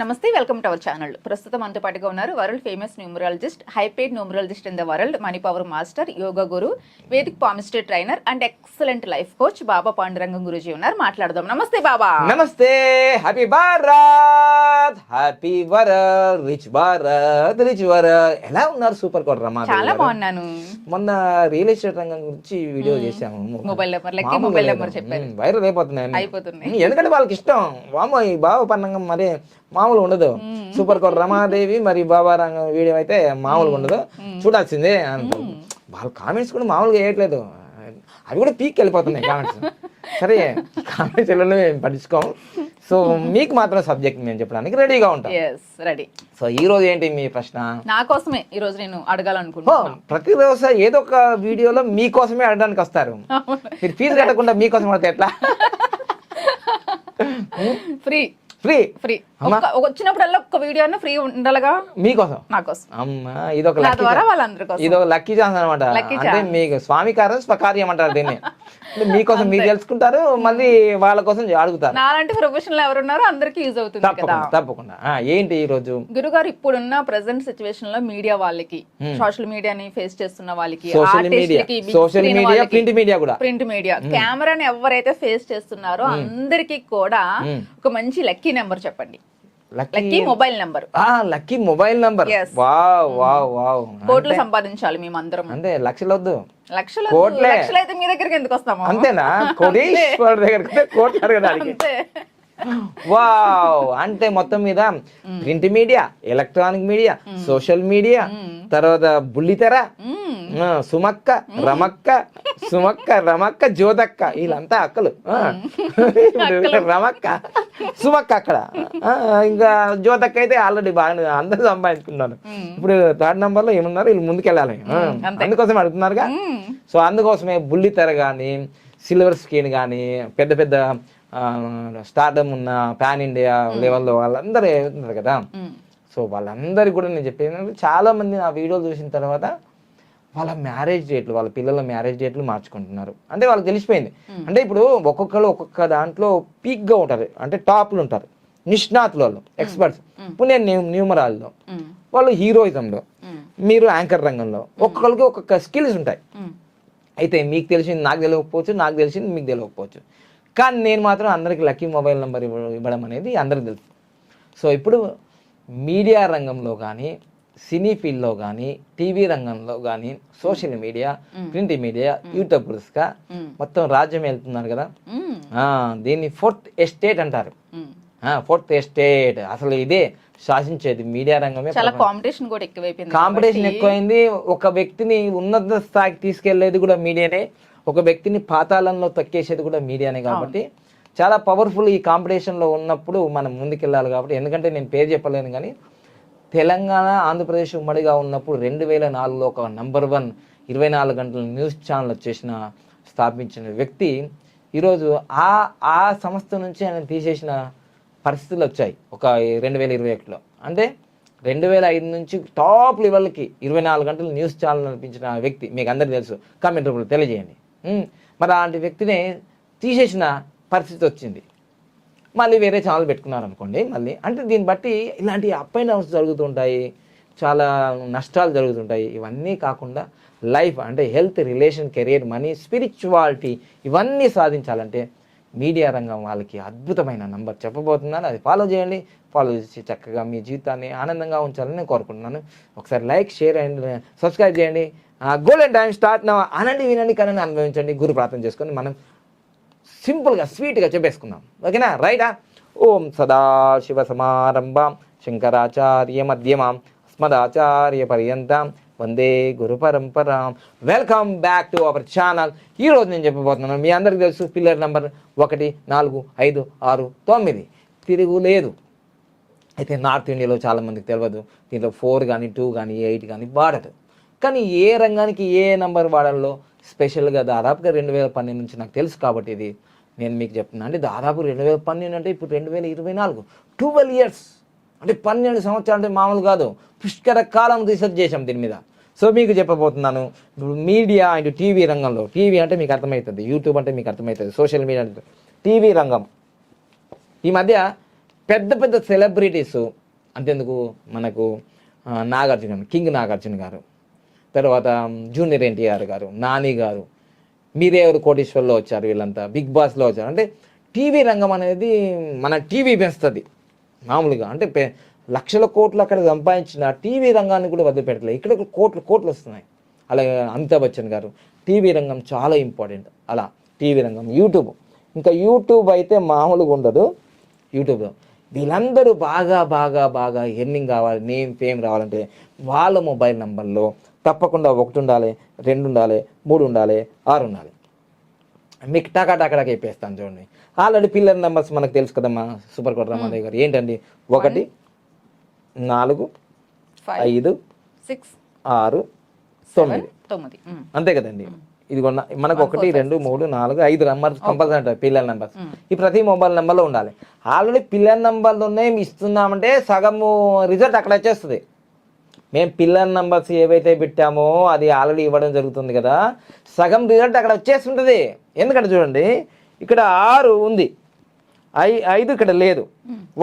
నమస్తే welcome to our channel. ప్రస్తుతం మనతో పాటుగా ఉన్నారు world famous numerologist high paid numerologist in the world money power master yoga guru vedic palmister trainer and excellent life coach Baba Pandurangam Guruji ఉన్నారు. మాట్లాడదాం. Namaste Baba. Namaste happy Bharat happy world rich Bharat rich world. ఎలా ఉన్నారు super కోట రమా చాలా బాగున్నాను. మొన్న real estate రంగం గురించి video చేసాము mobile number lucky mobile number చెప్పారు. వైరల్ అయిపోతున్నాయి అయిపోతున్నాయి. ఎందుకంటే వాళ్ళకి ఇష్టం. వామ ఈ బాబా పన్నంగం మరి మామూలు ఉండదు. సూపర్ కోట రమాదేవి మరి బాబా రంగం వీడియో అయితే మామూలుగా ఉండదు. చూడాల్సిందే అంటారు వాళ్ళ కామెంట్స్ కూడా మామూలుగా వేయట్లేదు. అవి కూడా పీక్ వెళ్ళిపోతున్నాయి కామెంట్స్ సరే కామెంట్స్ వెళ్ళడం మేము పట్టించుకోము సో మీకు మాత్రం సబ్జెక్ట్ మేము చెప్పడానికి రెడీగా ఉంటాం. రెడీ సో ఈ రోజు ఏంటి మీ ప్రశ్న? నా కోసమే ఈ రోజు నేను అడగాలనుకుంటున్నాను ప్రతిరోజు ఏదో ఒక వీడియోలో మీకోసమే అడగడానికి వస్తారు. మీరు ఫీజు కట్టకుండా మీకోసం అడితే ఎట్లా? ఫ్రీ ఫ్రీ ఫ్రీ వచ్చినప్పుడల్లా ఒక్క వీడియో ఫ్రీ ఉండాలిగా? మీకోసం? నా కోసం అమ్మా ఇదొక నా లక్కీ కోసం. ఇదొక లక్కీ ఛాన్స్ అనమాట అంటే మీకు స్వామి కార్యం స్వకార్యం అంటారు దీన్ని. మీకోసం మీరు తెలుసుకుంటారు మళ్ళీ వాళ్ళ కోసం అడుగుతారు. నాలాంటి ప్రొఫెషనల్ ఎవరున్నారో అందరికీ యూజ్ అవుతుంది కదా. తప్పకుండా ఏంటి ఈ రోజు? గురుగారు ఇప్పుడున్న ప్రెసెంట్ సిచ్యువేషన్లో మీడియా వాళ్ళకి సోషల్ మీడియాని ఫేస్ చేస్తున్న వాళ్ళకి social media social media print media కూడా. ప్రింట్ మీడియా కెమెరాని ఎవరైతే ఫేస్ చేస్తున్నారో అందరికీ కూడా ఒక మంచి లక్కీ నెంబర్ చెప్పండి. లక్కీ మొబైల్ నెంబర్ ఆ lucky mobile number. Wow wow wow కోట్లు సంపాదించాలి మేమందరం. అంటే లక్షలు వద్దు లక్షలు కోట్లే. లక్షలు అయితే మీ దగ్గరికి ఎందుకు వస్తాము? అంతేనా? దగ్గరికి కోట్లు అడగడానికి. అంతే. వావ్ అంటే మొత్తం మీద print media electronic media social media తర్వాత బుల్లితెర సుమక్క రమక్క సుమక్క రమక్క జ్యోతక్క వీళ్ళంతా అక్కలు. రమక్క సుమక్క అక్కడ. ఇంకా జ్యోతక్క అయితే ఆల్రెడీ బాగా అందరూ సంపాదించుకున్నారు. ఇప్పుడు థర్డ్ నంబర్లో ఏమన్నారు? వీళ్ళు ముందుకెళ్ళాలి. అందుకోసం అడుగుతున్నారుగా. సో అందుకోసమే బుల్లితెర కానీ సిల్వర్ స్క్రీన్ కానీ పెద్ద పెద్ద స్టార్డమ్ ఉన్న పాన్ ఇండియా లెవెల్లో వాళ్ళందరూ ఉన్నారు కదా. సో వాళ్ళందరికీ కూడా నేను చెప్పేది చాలా మంది నా వీడియోలు చూసిన తర్వాత వాళ్ళ మ్యారేజ్ డేట్లు వాళ్ళ పిల్లల మ్యారేజ్ డేట్లు మార్చుకుంటున్నారు. అంటే వాళ్ళకి తెలిసిపోయింది. అంటే ఇప్పుడు ఒక్కొక్కరు ఒక్కొక్క దాంట్లో పీక్గా ఉంటారు. అంటే టాప్లు ఉంటారు. నిష్ణాతులు వాళ్ళు ఎక్స్పర్ట్స్ ఇప్పుడు నేను న్యూ న్యూమరాల్లో. వాళ్ళు హీరోయిజంలో. మీరు యాంకర్ రంగంలో. ఒక్కొక్కరికి ఒక్కొక్క స్కిల్స్ ఉంటాయి. అయితే మీకు తెలిసింది నాకు తెలియకపోవచ్చు నాకు తెలిసింది మీకు తెలియకపోవచ్చు. కానీ నేను మాత్రం అందరికి లక్కీ మొబైల్ నెంబర్ ఇవ్వ- ఇవ్వడం అనేది అందరికి తెలుసు. సో ఇప్పుడు మీడియా రంగంలో కానీ సినీ ఫీల్డ్లో కానీ టీవీ రంగంలో కానీ సోషల్ మీడియా ప్రింట్ మీడియా యూట్యూబర్స్గా. మొత్తం రాజ్యం వెళ్తున్నారు కదా. దీన్ని ఫోర్త్ ఎస్టేట్ అంటారు. Fourth estate. అసలు ఇదే శాసించేది మీడియా రంగమే చాలా కాంపిటీషన్ కూడా ఎక్కువైపోయింది కాంపిటీషన్ ఎక్కువైంది. ఒక వ్యక్తిని ఉన్నత స్థాయికి తీసుకెళ్ళేది కూడా మీడియానే. ఒక వ్యక్తిని పాతాళంలో తొక్కేసేది కూడా మీడియానే కాబట్టి చాలా పవర్ఫుల్ ఈ కాంపిటీషన్లో ఉన్నప్పుడు మనం ముందుకెళ్ళాలి కాబట్టి. ఎందుకంటే నేను పేరు చెప్పలేను కానీ తెలంగాణ ఆంధ్రప్రదేశ్ ఉమ్మడిగా ఉన్నప్పుడు రెండు వేల నాలుగులో ఒక నంబర్ వన్ ఇరవై నాలుగు గంటల న్యూస్ ఛానల్ వచ్చేసిన స్థాపించిన వ్యక్తి ఈరోజు ఆ ఆ సంస్థ నుంచి ఆయన తీసేసిన పరిస్థితులు వచ్చాయి. ఒక రెండు వేల ఇరవై ఒకటిలో. అంటే రెండు వేల ఐదు నుంచి టాప్ లెవెల్కి ఇరవై నాలుగు గంటలు న్యూస్ ఛానల్ నడిపించిన వ్యక్తి మీకు అందరికీ తెలుసు కామెంట్ రూపంలో తెలియజేయండి. మరి అలాంటి వ్యక్తిని తీసేసిన పరిస్థితి వచ్చింది. మళ్ళీ వేరే ఛానల్ పెట్టుకున్నారు అనుకోండి మళ్ళీ అంటే దీన్ని బట్టి ఇలాంటి అప్ అండ్ డౌన్స్ జరుగుతుంటాయి చాలా నష్టాలు జరుగుతుంటాయి. ఇవన్నీ కాకుండా లైఫ్ అంటే health relation career money spirituality ఇవన్నీ సాధించాలంటే మీడియా రంగం వాళ్ళకి అద్భుతమైన నంబర్ చెప్పబోతున్నాను. అది ఫాలో చేయండి. ఫాలో చేసి చక్కగా మీ జీవితాన్ని ఆనందంగా ఉంచాలని నేను కోరుకుంటున్నాను. ఒకసారి లైక్ షేర్ అండ్ సబ్స్క్రైబ్ చేయండి. గోల్డెన్ టైం స్టార్ట్ నా అనండి వినండి కానీ అనుభవించండి. గురు ప్రార్థన చేసుకొని మనం సింపుల్గా స్వీట్గా చెప్పేసుకుందాం. ఓకేనా? రైటా? ఓం సదాశివ సమారంభాం శంకరాచార్య మధ్యమాం అస్మదాచార్య పర్యంతం వందే గురు పరంపరాం. Welcome back to our channel ఈరోజు నేను చెప్పబోతున్నాను మీ అందరికీ తెలుసు పిల్లర్ నెంబర్ ఒకటి నాలుగు ఐదు ఆరు తొమ్మిది. తిరుగులేదు అయితే నార్త్ ఇండియాలో చాలామందికి తెలియదు దీంట్లో ఫోర్ కానీ టూ కానీ ఎయిట్ కానీ వాడదు కానీ ఏ రంగానికి ఏ నంబర్ వాడాలో స్పెషల్గా దాదాపుగా రెండు వేల పన్నెండు నుంచి నాకు తెలుసు కాబట్టి ఇది నేను మీకు చెప్తున్నా. అంటే దాదాపు రెండు వేల పన్నెండు అంటే ఇప్పుడు రెండు వేల ఇరవై నాలుగు. Twelve years. అంటే పన్నెండు సంవత్సరాలు అంటే మామూలు కాదు. పుష్కర కాలం రీసెర్చ్ చేశాం దీని మీద. సో మీకు చెప్పబోతున్నాను. ఇప్పుడు మీడియా అండ్ టీవీ రంగంలో టీవీ అంటే మీకు అర్థమవుతుంది. యూట్యూబ్ అంటే మీకు అర్థమవుతుంది. సోషల్ మీడియా అంటే టీవీ రంగం. ఈ మధ్య పెద్ద పెద్ద సెలబ్రిటీస్ అంతేందుకు మనకు నాగార్జున కింగ్ నాగార్జున గారు. తర్వాత జూనియర్ ఎన్టీఆర్ గారు నాని గారు. మీరే ఎవరు కోటేశ్వర్లో వచ్చారు వీళ్ళంతా? బిగ్ బాస్లో వచ్చారు. అంటే టీవీ రంగం అనేది మన టీవీ పెంచుతుంది. మామూలుగా అంటే పె- లక్షల కోట్లు అక్కడ సంపాదించిన టీవీ రంగాన్ని కూడా వదిలిపెట్టలేదు ఇక్కడ కోట్లు కోట్లు వస్తున్నాయి. అలాగే అమితాబ్ బచ్చన్ గారు టీవీ రంగం చాలా ఇంపార్టెంట్. అలా టీవీ రంగం యూట్యూబ్. ఇంకా యూట్యూబ్ అయితే మామూలుగా ఉండదు. యూట్యూబ్లో వీళ్ళందరూ బాగా బాగా బాగా ఎర్నింగ్ కావాలి నేమ్ ఫేమ్ రావాలంటే వాళ్ళ మొబైల్ నెంబర్లో తప్పకుండా ఒకటి ఉండాలి రెండు ఉండాలి మూడు ఉండాలి ఆరు ఉండాలి మీకు టకా టకా చెప్పేస్తాను చూడండి. ఆల్రెడీ పిల్లర్ నెంబర్స్ మనకు తెలుసు కదమ్మా సూపర్ కోట రామాదేవి గారు. ఏంటండి? ఒకటి నాలుగు ఐదు సిక్స్ ఆరు తొమ్మిది. తొమ్మిది. అంతే కదండి. ఇది మనకు ఒకటి రెండు మూడు నాలుగు ఐదు నెంబర్స్ కంపల్సరీ ఉంటాయి పిల్లల నెంబర్స్. ఈ ప్రతి మొబైల్ నెంబర్లో ఉండాలి ఆల్రెడీ పిల్లల నెంబర్లు ఉన్నాయి మీ ఇస్తున్నామంటే సగము రిజల్ట్ అక్కడ వచ్చేస్తుంది. మేము పిల్లల నెంబర్స్ ఏవైతే పెట్టామో అది ఆల్రెడీ ఇవ్వడం జరుగుతుంది కదా. సగం రిజల్ట్ అక్కడ వచ్చేస్తుంటుంది. ఎందుకంటే చూడండి ఇక్కడ ఆరు ఉంది. ఐ ఐదు ఇక్కడ లేదు.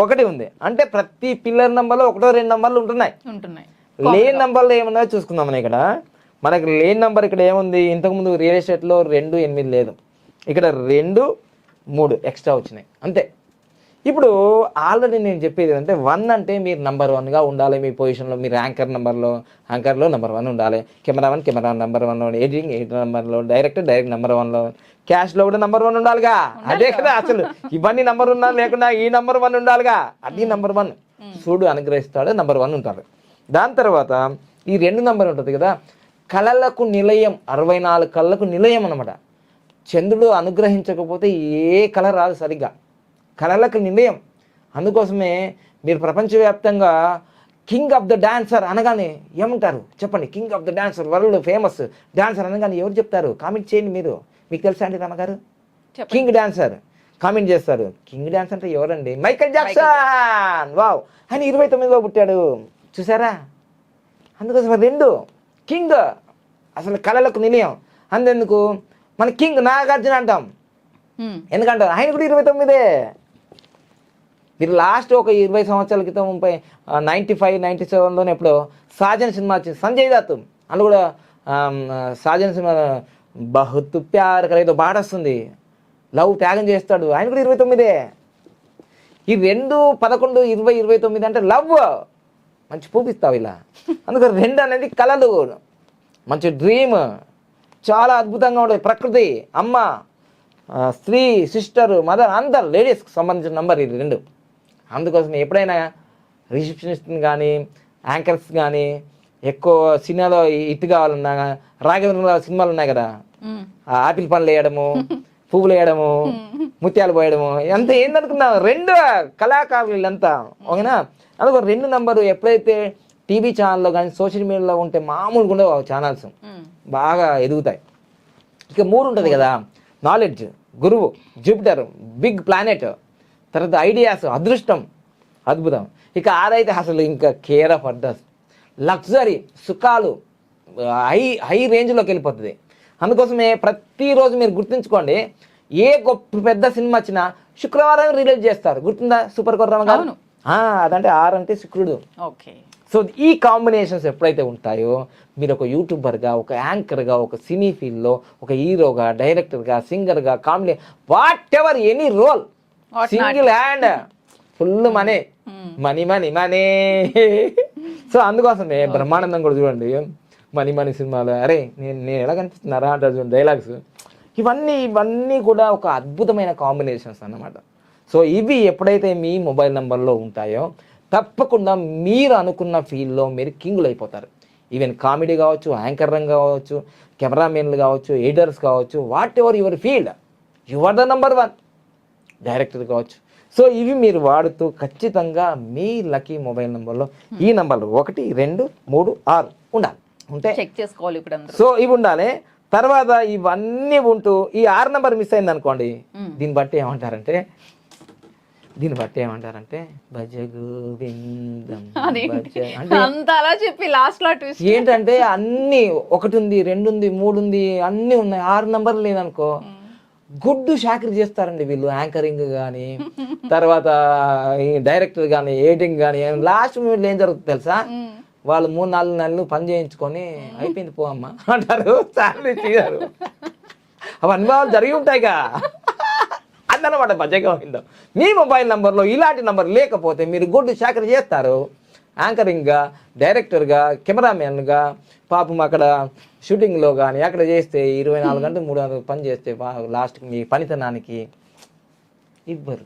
ఒకటి ఉంది. అంటే ప్రతి పిల్లర్ నెంబర్లో ఒకటో రెండు నెంబర్లు ఉంటున్నాయి. ఉంటున్నాయి. లేన్ నంబర్లో ఏమున్నా చూసుకుందాం మనం ఇక్కడ. మనకి లేన్ నంబర్ ఇక్కడ ఏముంది? ఇంతకుముందు రియల్ ఎస్టేట్లో రెండు ఎనిమిది లేదు. ఇక్కడ రెండు మూడు ఎక్స్ట్రా వచ్చినాయి. అంతే. ఇప్పుడు ఆల్రెడీ నేను చెప్పేది అంటే వన్ అంటే మీరు నెంబర్ వన్గా ఉండాలి మీ పొజిషన్లో మీరు యాంకర్ నెంబర్లో యాంకర్లో నెంబర్ వన్ ఉండాలి. కెమెరా వన్ కెమెరా నెంబర్ వన్లో ఎడిటింగ్ ఎడిట్ నెంబర్లో డైరెక్టర్ డైరెక్ట్ నెంబర్ వన్లో క్యాష్లో కూడా నెంబర్ వన్ ఉండాలిగా. అదే కదా. అసలు. ఇవన్నీ నెంబర్ ఉన్నా లేకుండా ఈ నెంబర్ వన్ ఉండాలిగా. అది నెంబర్ వన్ చూడు అనుగ్రహిస్తాడు నెంబర్ వన్ ఉంటారు దాని తర్వాత ఈ రెండు నంబర్ ఉంటుంది కదా కళలకు నిలయం అరవై నాలుగు కళ్ళకు నిలయం అనమాట చంద్రుడు అనుగ్రహించకపోతే ఏ కళ రాదు సరిగ్గా. కళలకు నిలయం అందుకోసమే మీరు ప్రపంచవ్యాప్తంగా కింగ్ ఆఫ్ ద డాన్సర్ అనగానే ఏమంటారు? చెప్పండి king of the dancer world famous dancer అనగానే ఎవరు చెప్తారు? కామెంట్ చేయండి మీరు. మీకు తెలుసా అండి రమగారు. King dancer. కామెంట్ చేస్తారు. కింగ్ డాన్స్ అంటే ఎవరండి? Michael Jackson! వావ్! ఆయన ఇరవై తొమ్మిదిలో పుట్టాడు. చూసారా? అందుకోసం రెండు కింగ్ అసలు కళలకు నిలయం. అంతెందుకు? మన కింగ్ నాగార్జున అంటాం. ఎందుకంటారు? ఆయన కూడా ఇరవై తొమ్మిదే. మీరు లాస్ట్ ఒక ఇరవై సంవత్సరాల క్రితం ముప్పై నైంటీ ఫైవ్ నైంటీ సెవెన్లోనే ఎప్పుడో సాజన్ సినిమా వచ్చింది సంజయ్ దత్. అందులో కూడా సాజన్ సినిమా బహుత్ ప్యార్ ఏదో పాట వస్తుంది. లవ్ త్యాగం చేస్తాడు ఆయన కూడా ఇరవై తొమ్మిదే. ఈ రెండు పదకొండు ఇరవై ఇరవై తొమ్మిది అంటే లవ్. మంచి పూపిస్తావు ఇలా. అందుకని రెండు అనేది కళలు మంచి డ్రీమ్ చాలా అద్భుతంగా ఉంటుంది ప్రకృతి అమ్మ స్త్రీ సిస్టర్ మదర్ అందరు లేడీస్కి సంబంధించిన నంబర్ ఇది రెండు. అందుకోసం ఎప్పుడైనా రిసెప్షనిస్ట్ కానీ యాంకర్స్ కానీ ఎక్కువ సినిమాలో హిట్ కావాలన్నా రాఘవేంద్ర సినిమాలు ఉన్నాయి కదా? ఆపిల్ పండ్లు వేయడము పువ్వులు వేయడము ముత్యాలు పోయడము ఎంత ఏందనుకున్నావు? రెండు కళాకారులు వీళ్ళంతా ఓకేనా? అందుకో రెండు నంబరు ఎప్పుడైతే టీవీ ఛానల్లో కానీ సోషల్ మీడియాలో ఉంటే మామూలుగా ఉండవు ఆ ఛానల్స్. బాగా ఎదుగుతాయి. ఇక మూడు ఉంటుంది కదా? నాలెడ్జ్ గురువు జూపిటర్ బిగ్ ప్లానెట్. తర్వాత ఐడియాస్ అదృష్టం. అద్భుతం. ఇక ఆరైతే అసలు ఇంకా కేర్ ఆఫ్ అడ్రస్ లగ్జరీ సుఖాలు హై హై రేంజ్లోకి వెళ్ళిపోతుంది. అందుకోసమే ప్రతిరోజు మీరు గుర్తుంచుకోండి ఏ గొప్ప పెద్ద సినిమా వచ్చినా శుక్రవారం రిలీజ్ చేస్తారు. గుర్తుందా సూపర్ కొర్రమ్మ గారు అదంటే ఆరు అంటే శుక్రుడు. ఓకే. సో ఈ కాంబినేషన్స్ ఎప్పుడైతే ఉంటాయో మీరు ఒక యూట్యూబర్గా ఒక యాంకర్గా ఒక సినీ ఫీల్డ్లో ఒక హీరోగా డైరెక్టర్గా సింగర్గా comedy whatever any role. Single hand full money. Money money money so అందుకోసమే బ్రహ్మానందం కూడా చూడండి. మనీ మనీ సినిమాలో. అరే నేను నేను ఎలా కనిపిస్తున్నారా చూడండి డైలాగ్స్ ఇవన్నీ ఇవన్నీ కూడా ఒక అద్భుతమైన కాంబినేషన్స్ అన్నమాట. సో ఇవి ఎప్పుడైతే మీ మొబైల్ నెంబర్లో ఉంటాయో తప్పకుండా మీరు అనుకున్న ఫీల్డ్లో మీరు కింగులు అయిపోతారు. ఈవెన్ కామెడీ కావచ్చు యాంకర్ రంగ్ కావచ్చు కెమెరామెన్లు కావచ్చు ఎడిటర్స్ కావచ్చు whatever your field you are the number one director కావచ్చు. సో ఇవి మీరు వాడుతూ ఖచ్చితంగా మీ లక్కీ మొబైల్ నెంబర్లో ఈ నెంబర్లు ఒకటి రెండు మూడు ఆరు ఉండాలి. ఉంటే చెక్ చేసుకోవాలి ఇప్పుడు సో ఇవి ఉండాలి. తర్వాత ఇవన్నీ ఉంటూ ఈ ఆరు నెంబర్ మిస్ అయింది అనుకోండి. దీన్ని బట్టి ఏమంటారంటే దీన్ని బట్టి ఏమంటారంటే భజ గోవిందం అంత అలా చెప్పి లాస్ట్లో ట్విస్ట్ ఏంటంటే అన్ని ఒకటి ఉంది రెండు ఉంది మూడు ఉంది అన్ని ఉన్నాయి. ఆరు నంబర్లు లేదనుకో గుడ్డు చాకరీ చేస్తారండి వీళ్ళు యాంకరింగ్ కానీ తర్వాత ఈ డైరెక్టర్ కానీ ఎడిటింగ్ కానీ లాస్ట్ మూమెంట్లో ఏం జరుగుతుంది తెలుసా? వాళ్ళు మూడు నాలుగు నెలలు పని చేయించుకొని అయిపోయింది పో అమ్మ అంటారు. శాలరీ చేయరు అవి అనుభవాలు జరిగి ఉంటాయిగా. అందనమాట బజగోవిందం మీ మొబైల్ నంబర్లో ఇలాంటి నంబర్ లేకపోతే మీరు గుడ్డు చాకరీ చేస్తారు. యాంకరింగ్గా డైరెక్టర్గా కెమెరామెన్గా పాపం అక్కడ షూటింగ్లో కానీ అక్కడ చేస్తే ఇరవై నాలుగు గంటలు మూడు వందలు పని చేస్తే లాస్ట్కి మీ పనితనానికి ఇవ్వరు.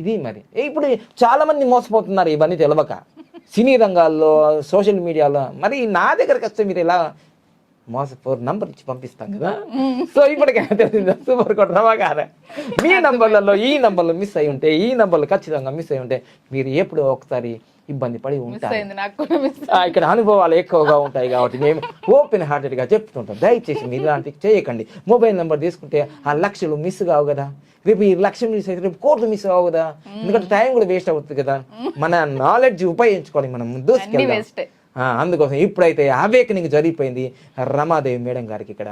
ఇది మరి. ఇప్పుడు చాలామంది మోసపోతున్నారు ఇవన్నీ తెలవక. సినీ రంగాల్లో సోషల్ మీడియాలో. మరి నా దగ్గరకు వస్తే మీరు ఇలా మోసపోరు నంబర్ ఇచ్చి పంపిస్తాం కదా. సో ఇప్పటికైనా తెలిసింది? సూపర్ కొట్టమా కాదా మీ నంబర్లలో ఈ నంబర్లు మిస్ అయి ఉంటే ఈ నంబర్లు ఖచ్చితంగా మిస్ అయి ఉంటే మీరు ఎప్పుడో ఒకసారి ఇబ్బంది పడి ఉంటారు. ఇక్కడ అనుభవాలు ఎక్కువగా ఉంటాయి కాబట్టి మేము ఓపెన్ హార్టెడ్గా చెప్తుంటాం దయచేసి మీరు ఇలాంటివి చేయకండి. మొబైల్ నెంబర్ తీసుకుంటే ఆ లక్షలు మిస్ కావు కదా. రేపు ఈ లక్షలు మిస్ అయితే రేపు కోట్లు మిస్ కావు కదా. ఎందుకంటే టైం కూడా వేస్ట్ అవుతుంది కదా. మన నాలెడ్జ్ ఉపయోగించుకోవాలి మనం ఆ, అందుకోసం ఇప్పుడైతే అవేకనింగ్ జరిగిపోయింది. రమాదేవి మేడం గారికి ఇక్కడ.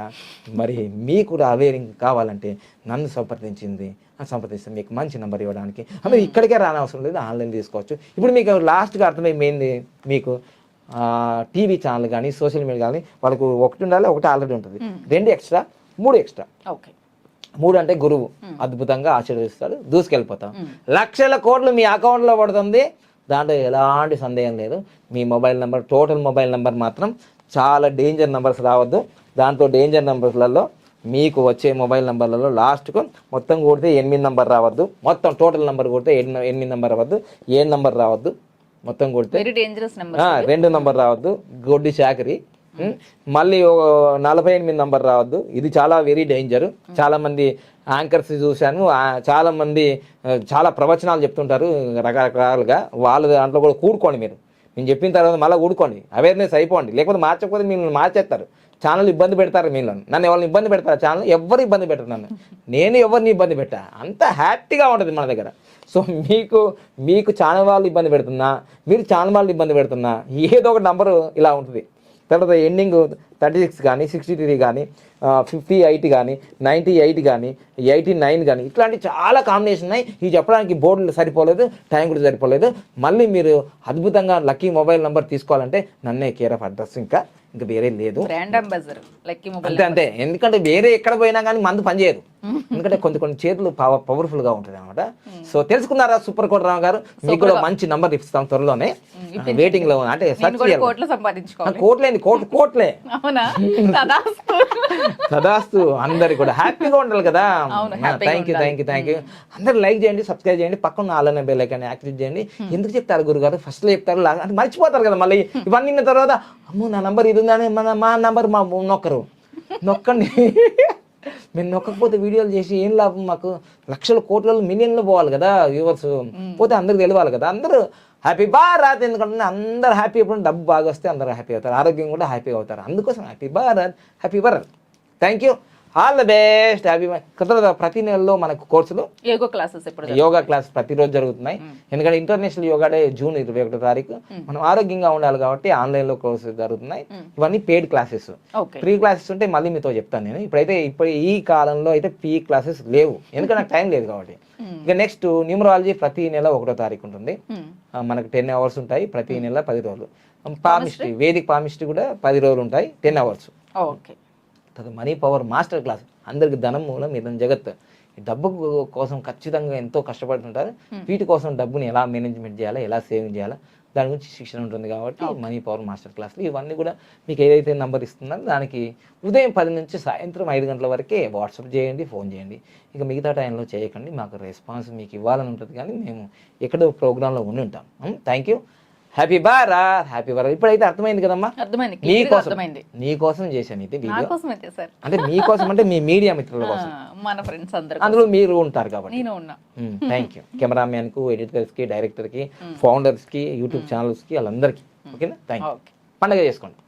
మరి మీకు కూడా అవేరింగ్ కావాలంటే నన్ను సంప్రదించింది. సంప్రదిస్తే మీకు మంచి నెంబర్ ఇవ్వడానికి. మీరు ఇక్కడికే రానవసరం లేదు ఆన్లైన్ తీసుకోవచ్చు. ఇప్పుడు మీకు లాస్ట్గా అర్థమైపోయింది మీకు టీవీ ఛానల్ కానీ సోషల్ మీడియా కానీ వాళ్ళకు ఒకటి ఉండాలి ఒకటి ఆల్రెడీ ఉంటుంది. రెండు ఎక్స్ట్రా మూడు ఎక్స్ట్రా. ఓకే. మూడు అంటే గురువు. అద్భుతంగా ఆశీర్వదిస్తాడు దూసుకెళ్ళిపోతాం. లక్షల కోట్లు మీ అకౌంట్లో పడుతుంది. దాంట్లో ఎలాంటి సందేహం లేదు. మీ mobile number total mobile number మాత్రం చాలా డేంజర్ నెంబర్స్ రావద్దు. దాంట్లో డేంజర్ నెంబర్స్లలో మీకు వచ్చే మొబైల్ నెంబర్లలో లాస్ట్కు మొత్తం కొడితే ఎనిమిది నెంబర్ రావద్దు. మొత్తం టోటల్ నెంబర్ కొడితే ఎనిమిది ఎనిమిది నెంబర్ రావద్దు. ఏడు నెంబర్ రావద్దు. మొత్తం కొడితే రెండు నంబర్ రావద్దు. గొడ్డి చాకరి? మళ్ళీ ఓ నలభై ఎనిమిది నంబర్ రావద్దు. ఇది చాలా వెరీ డేంజర్ చాలా మంది యాంకర్స్ చూశాను. చాలా మంది చాలా ప్రవచనాలు చెప్తుంటారు రకరకాలుగా. వాళ్ళ దాంట్లో కూడా కూడుకోండి మీరు. నేను చెప్పిన తర్వాత మళ్ళీ కూడుకోండి. అవేర్నెస్ అయిపోండి. లేకపోతే మార్చకపోతే మిమ్మల్ని మార్చేస్తారు. ఛానల్ ఇబ్బంది పెడతారు మీలో నన్ను ఎవరిని ఇబ్బంది పెడతారు ఛానల్ ఎవరు ఇబ్బంది పెట్టరు నన్ను. నేను ఎవరిని ఇబ్బంది పెట్టా? అంత హ్యాపీగా ఉంటుంది మన దగ్గర. సో మీకు మీకు ఛానల్ వాళ్ళు ఇబ్బంది పెడుతున్నా మీరు ఛానల్ వాళ్ళు ఇబ్బంది పెడుతున్నా ఏదో ఒక నంబరు ఇలా ఉంటుంది. తర్వాత ఎండింగ్ థర్టీ సిక్స్ కానీ సిక్స్టీ త్రీ కానీ ఫిఫ్టీ ఎయిట్ కానీ నైంటీ ఎయిట్ కానీ ఎయిటీ నైన్ కానీ ఇట్లాంటి చాలా కాంబినేషన్ ఉన్నాయి. ఇవి చెప్పడానికి బోర్డులు సరిపోలేదు టైం కూడా సరిపోలేదు. మళ్ళీ మీరు అద్భుతంగా లక్కీ మొబైల్ నెంబర్ తీసుకోవాలంటే నన్నే కేర్ ఆఫ్ అడ్రస్ ఇంకా. ఇంకా వేరే లేదు. బ్రాండ్ అంబాసిడర్ లక్కీ మొబైల్ అంతే అంతే. ఎందుకంటే వేరే ఎక్కడ పోయినా కానీ మందు పనిచేయదు ఎందుకంటే కొన్ని కొన్ని చేతులు పవర్ పవర్ఫుల్గా ఉంటుంది అనమాట సో తెలుసుకున్నారా సూపర్ కోటరావు గారు మీకు కూడా మంచి నంబర్ ఇస్తాం త్వరలోనే. వెయిటింగ్లో అంటే కోట్లు సంపాదించుకోవాలి. కోట్లేంది కోట్లు. కోట్లే సదాస్తు. అందరు కూడా హ్యాపీగా ఉండాలి కదా. Thank you thank you thank you అందరు లైక్ చేయండి సబ్స్క్రైబ్ చేయండి పక్కన ఆలనే బెల్ ఐకాన్ యాక్టివేట్ చేయండి. ఎందుకు చెప్తారు గురుగారు? ఫస్ట్లో చెప్తారు అంటే మర్చిపోతారు కదా మళ్ళీ. ఇవన్నీ విన్న తర్వాత అమ్మో నా నంబర్ ఇది ఉందని మన మా నంబర్ మా నొక్కరు. నొక్కండి. మేము నొక్కకపోతే వీడియోలు చేసి ఏం లాభం మాకు? లక్షల కోట్లలో మిలియన్లు పోవాలి కదా వ్యూవర్స్. పోతే అందరికి తెలియాలి కదా. అందరూ హ్యాపీ భారత్ ఎందుకంటే అందరు హ్యాపీ ఎప్పుడు డబ్బు బాగా వస్తే అందరూ హ్యాపీ అవుతారు. ఆరోగ్యం కూడా హ్యాపీ అవుతారు. అందుకోసం happy Bharat happy Bharat thank you all the best happy తర్వాత ప్రతి నెలలో మనకు కోర్సులు. యోగా క్లాసెస్ ఇప్పుడు యోగా క్లాస్ ప్రతిరోజు జరుగుతున్నాయి. ఎందుకంటే ఇంటర్నేషనల్ యోగా డే జూన్ ఇరవై ఒకటో తారీఖు. మనం ఆరోగ్యంగా ఉండాలి కాబట్టి ఆన్లైన్లో కోర్సెస్ జరుగుతున్నాయి ఇవన్నీ పెయిడ్ క్లాసెస్ ఫ్రీ క్లాసెస్ ఉంటే మళ్ళీ మీతో చెప్తాను నేను. ఇప్పుడైతే ఇప్పుడు ఈ కాలంలో అయితే ఫ్రీ క్లాసెస్ లేవు. ఎందుకంటే నాకు టైం లేదు కాబట్టి. ఇక నెక్స్ట్ న్యూమరాలజీ ప్రతి నెల ఒకటో తారీఖు ఉంటుంది. మనకు టెన్ అవర్స్ ఉంటాయి ప్రతి నెల పది రోజులు. పామిస్ట్రీ వేదిక్ పామిస్ట్రీ కూడా పది రోజులు ఉంటాయి టెన్ అవర్స్ ఓకే. తర్వాత మనీ పవర్ మాస్టర్ క్లాస్. అందరికి ధనం మూలం ఇదని జగత్. డబ్బు కోసం ఖచ్చితంగా ఎంతో కష్టపడుతుంటారు. వీటి కోసం డబ్బుని ఎలా మేనేజ్మెంట్ చేయాలా ఎలా సేవింగ్ చేయాలా దాని గురించి శిక్షణ ఉంటుంది కాబట్టి మనీ పవర్ మాస్టర్ క్లాసులు ఇవన్నీ కూడా మీకు ఏదైతే నంబర్ ఇస్తున్నారో దానికి ఉదయం పది నుంచి సాయంత్రం ఐదు గంటల వరకే వాట్సాప్ చేయండి ఫోన్ చేయండి. ఇక మిగతా టైంలో చేయకండి. మాకు రెస్పాన్స్ మీకు ఇవ్వాలని ఉంటుంది కానీ మేము ఎక్కడో ప్రోగ్రాంలో ఉండి ఉంటాం. Thank you. Happy Bharat happy Bharat ఇప్పుడైతే అర్థమైంది కదమ్మా? అర్థమైంది. నీ కోసం అర్థమైంది. నీ కోసం చేశాను ఇది నా వీడియో. కోసం అయితే సార్. అంటే అంటే మీ మీడియా మిత్రుల కోసం. మన ఫ్రెండ్స్ అందరు అందులో మీరు ఉంటారు కాబట్టి. నేను ఉన్నా. థ్యాంక్ యూ కెమెరామ్యాన్కు ఎడిటర్స్కి డైరెక్టర్కి ఫౌండర్స్కి యూట్యూబ్ ఛానల్స్కి వాళ్ళందరికీ ఓకేనా థ్యాంక్ యూ పండగ చేసుకోండి.